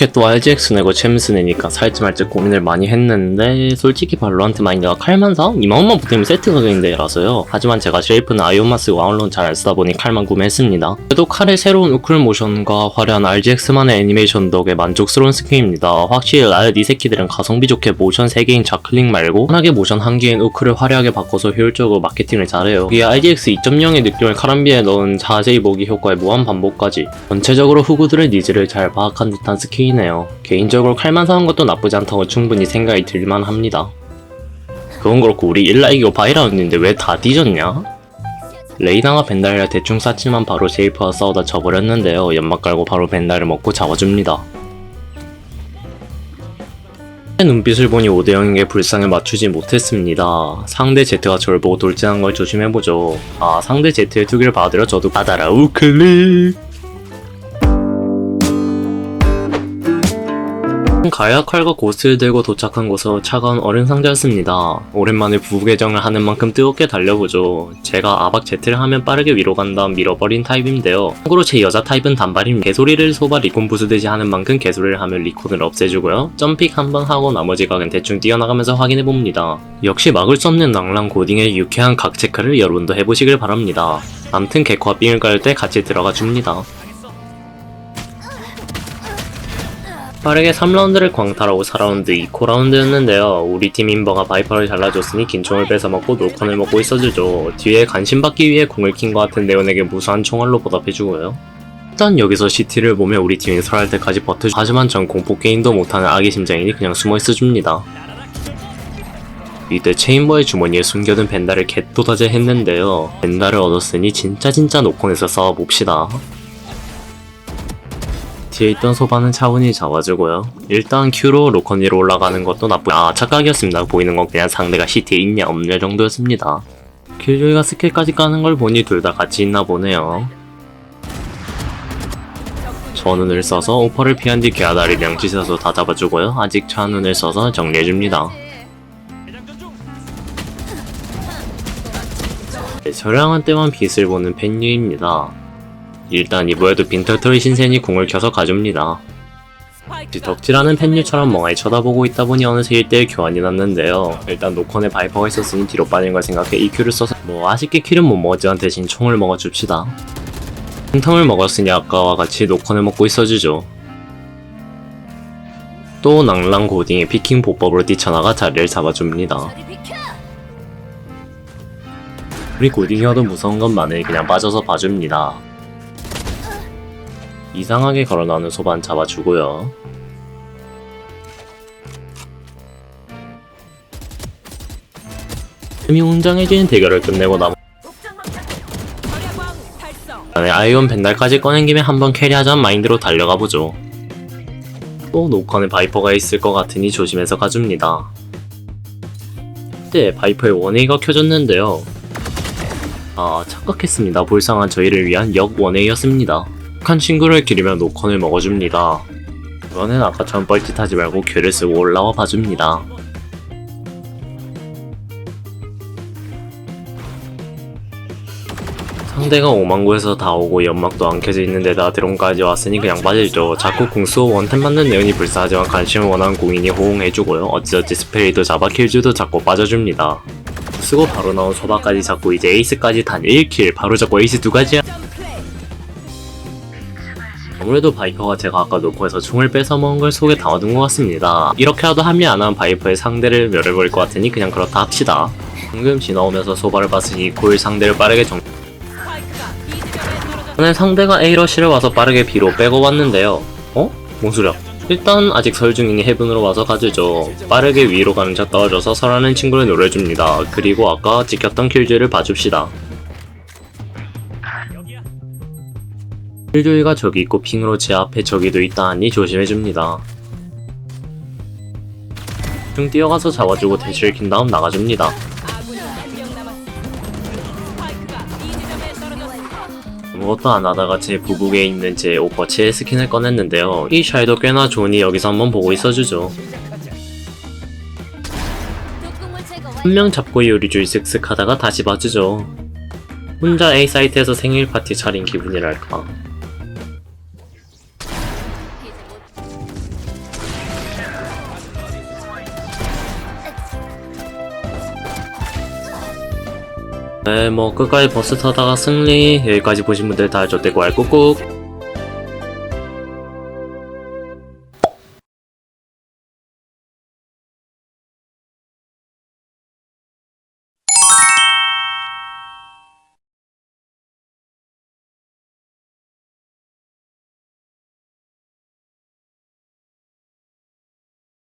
이렇게 또 RGX 내고 챔스 내니까 살지 말지 고민을 많이 했는데 솔직히 발로한테 마인드가 칼만 사? 2만원만 보태면 세트 가격인데라서요. 하지만 제가 쉐이프는 쓰고 아울론 잘안 쓰다 보니 칼만 구매했습니다. 그래도 칼의 새로운 우클 모션과 화려한 RGX만의 애니메이션 덕에 만족스러운 스킨입니다. 확실히 라이엇 이 새끼들은 가성비 좋게 모션 3개인 좌클릭 말고 편하게 모션 1개인 우클을 화려하게 바꿔서 효율적으로 마케팅을 잘해요. 이게 RGX 2.0의 느낌을 카람비에 넣은 자세히 보기 효과의 무한 반복까지 전체적으로 후구들의 니즈를 잘 파악한 듯한 스킨 이네요. 개인적으로 칼만 사는 것도 나쁘지 않다고 충분히 생각이 들만 합니다. 그건 그렇고 우리 일라 이기고 바이라운드인데 왜 다 뒤졌냐? 레이나가 벤달이라 대충 쐈지만 바로 제이프와 싸우다 져버렸는데요. 연막 깔고 바로 벤달을 먹고 잡아줍니다. 눈빛을 보니 5대0인 게 불쌍해 맞추지 못했습니다. 상대 제트가 저를 보고 돌진한 걸 조심해보죠. 아, 상대 제트의 투기를 받으려 저도 받아라 우클릭! 가야 칼과 고스를 들고 도착한 곳은 차가운 얼음 상자였습니다. 오랜만에 부부 개정을 하는 만큼 뜨겁게 달려보죠. 제가 아박 제트를 하면 빠르게 위로 간 다음 밀어버린 타입인데요. 참고로 제 여자 타입은 단발입니다. 개소리를 소바 리콘 부수듯이 하는 만큼 개소리를 하면 리콘을 없애주고요. 점픽 한 번 하고 나머지 각은 대충 뛰어나가면서 확인해봅니다. 역시 막을 수 없는 낭랑 고딩의 유쾌한 각 체크를 여러분도 해보시길 바랍니다. 암튼 개코와 삥을 깔 때 같이 들어가 줍니다. 빠르게 3라운드를 광탈하고 4라운드 2코라운드였는데요. 우리 팀 인버가 바이퍼를 잘라줬으니 긴총을 뺏어먹고 놀컨을 먹고 있어주죠. 뒤에 관심받기 위해 궁을 킨 것 같은 네온에게 무수한 총알로 보답해주고요. 일단 여기서 CT를 보며 우리 팀이 설할 때까지 버텨주 하지만 전 공포 게임도 못하는 아기 심장이니 그냥 숨어 있어줍니다. 이때 체인버의 주머니에 숨겨둔 벤달을 개또다제 했는데요. 벤달을 얻었으니 진짜 진짜 노콘에서 싸워봅시다. 뒤에 있던 소바는 차분히 잡아주고요. 일단 Q로 로컨 위로 올라가는 것도 나쁘... 아 착각이었습니다. 보이는 건 그냥 상대가 CT에 있냐 없냐 정도였습니다. 킬조이가 스킬까지 까는 걸 보니 둘 다 같이 있나 보네요. 전운을 써서 오퍼를 피한 뒤 개아다리 명치서서 다 잡아주고요. 아직 차운을 써서 정리해줍니다. 네, 저량한 때만 빛을 보는 팬유입니다. 일단 이번에도 빈털털이 신센이 궁을 켜서 가줍니다. 덕질하는 팬유처럼 멍하니 쳐다보고 있다 보니 어느새 1대1 교환이 났는데요. 일단 노컨에 바이퍼가 있었으니 뒤로 빠진 걸 생각해 EQ를 써서 뭐 아쉽게 킬은 못 먹었지만 대신 총을 먹어줍시다. 탕탕을 먹었으니 아까와 같이 노컨을 먹고 있어주죠. 또 낭랑 고딩의 피킹 보법으로 뛰쳐나가 자리를 잡아줍니다. 우리 고딩이어도 무서운 건 많으니 그냥 빠져서 봐줍니다. 이상하게 걸어나오는 소반 잡아주고요. 흠이 웅장해지는 대결을 끝내고 남 네, 아이온 벤달까지 꺼낸 김에 한번 캐리하자는 마인드로 달려가 보죠. 또 노컨에 바이퍼가 있을 것 같으니 조심해서 가줍니다. 그때 바이퍼의 원웨이가 켜졌는데요. 아 착각했습니다. 불쌍한 저희를 위한 역 원웨이였습니다. 한 친구를 기르며 노컨을 먹어줍니다. 이번엔 아까처럼 뻘짓하지 말고 괴를 쓰고 올라와 봐줍니다. 상대가 오만구에서 다 오고 연막도 안 켜져 있는 데다 드론까지 왔으니 그냥 빠질죠. 자꾸 궁수호 원템 맞는 내용이 불쌍하지만 관심을 원하는 공인이 호응해주고요. 어찌어찌 스페이도 잡아 킬주도 잡고 빠져줍니다. 쓰고 바로 나온 소바까지 잡고 이제 에이스까지 단 1킬 바로 잡고 에이스 두 가지야. 아무래도 바이퍼가 제가 아까 노코에서 총을 뺏어먹은 걸 속에 담아둔 것 같습니다. 이렇게라도 합류 안한 바이퍼의 상대를 멸해버릴 것 같으니 그냥 그렇다 합시다. 방금 지나오면서 소바를 봤으니 고일 상대를 빠르게 정... 오늘 상대가 A러시를 와서 빠르게 B로 빼고 왔는데요. 어? 뭔 소리야? 일단 아직 설 중이니 헤븐으로 와서 가주죠. 빠르게 위로 가는 차 떨어져서 설하는 친구를 노려줍니다. 그리고 아까 지켰던 킬즈를 봐줍시다. 킬조이가 저기 있고 핑으로 제 앞에 저기도 있다 하니 조심해줍니다. 중 뛰어가서 잡아주고 대시를 킨 다음 나가줍니다. 아무것도 안 하다가 제 부북에 있는 제 오퍼치의 스킨을 꺼냈는데요. 이 샤이도 꽤나 좋으니 여기서 한번 보고 있어주죠. 한 명 잡고 요리주의 쓱쓱 하다가 다시 봐주죠. 혼자 A 사이트에서 생일 파티 차린 기분이랄까. 네, 뭐 끝까지 버스 타다가 승리. 여기까지 보신 분들 다 저대고 알 꾹꾹.